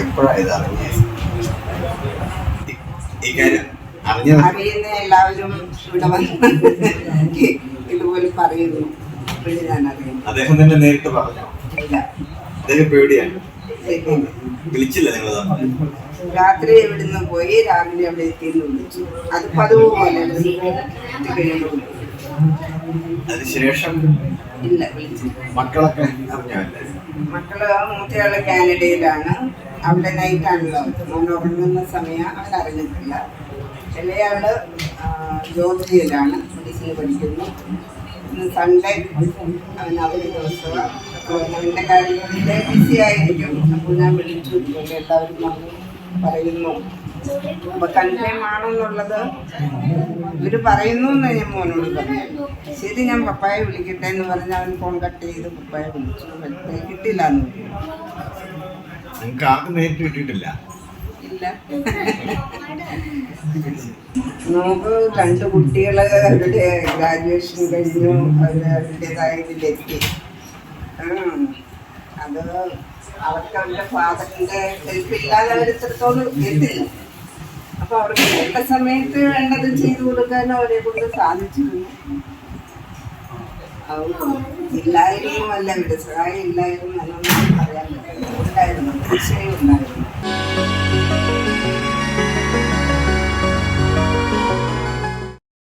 എപ്പോഴാ ഇത് അറിഞ്ഞത് ഈ- ഈ കാര്യം അറിഞ്ഞത് അറിയുന്ന എല്ലാവരും ഇവിടെ വന്ന് ഇതുപോലെ പറയുന്നു. ഇപ്പോഴും ഞാൻ അറിയുന്നു അദ്ദേഹം തന്നെ നേരിട്ട് പറഞ്ഞു? ഇല്ല. അദ്ദേഹം പേടിയാണ്. വിളിച്ചില്ല നിങ്ങൾ രാത്രി ഇവിടുന്ന് പോയി? രാവിലെ അവിടെ എത്തിയെന്ന് വിളിച്ചു. അത് പതിവ് പോലെ അതിനുശേഷം ഇല്ല മക്കളൊക്കെ മക്കൾ മൂത്തയാൾ കാനഡയിലാണ്. അവിടെ നൈറ്റ് ആണല്ലോ മോൻ ഉറങ്ങുന്ന സമയം അവൻ അറിഞ്ഞിട്ടില്ല. ഇളയാൾ ജോർജിയയിലാണ്. മെഡിസിൻ പഠിക്കുന്നു. ഇന്ന് സൺഡേ അവൻ അവധി ദിവസമാണ് അവൻ അവന്റെ കാര്യങ്ങളിലെ ബിസി ആയിരിക്കും. അപ്പോൾ ഞാൻ വിളിച്ചു. എല്ലാവരും പറയുന്നു. അപ്പൊ കൺഫേമാണെന്നുള്ളത് ഇവർ പറയുന്നു എന്ന് ഞാൻ മോനോട് പറഞ്ഞു. ശരി ഞാൻ പപ്പായെ വിളിക്കട്ടെ എന്ന് പറഞ്ഞ് അവൻ ഫോൺ കട്ട് ചെയ്ത് പപ്പായെ വിളിച്ചു. കിട്ടില്ല എന്ന് കിട്ടിയിട്ടില്ല? ഇല്ല. നമുക്ക് രണ്ട് കുട്ടികൾ അവരുടെ ഗ്രാജുവേഷൻ കഴിഞ്ഞു. അവരവരുടേതായ ഇതിലെത്തി. അത് അവർക്ക് അവരുടെ ഫാദറിന്റെ ഹെൽപ്പ് ഇല്ലാതെ അവരെത്രത്തോളം എത്തില്ല അപ്പൊ അവർക്ക് വേണ്ട സമയത്ത് വേണ്ടത് ചെയ്തു കൊടുക്കാൻ അവരെ കൊണ്ട് സാധിച്ചിരുന്നു. ഇല്ലായിരുന്നു അല്ല ഇവിടെ സഹായം ഇല്ലായിരുന്നു എന്നൊന്നും പറയാൻ പറ്റില്ല. ഉണ്ടായിരുന്നു തീർച്ചയായും ഉണ്ടായിരുന്നു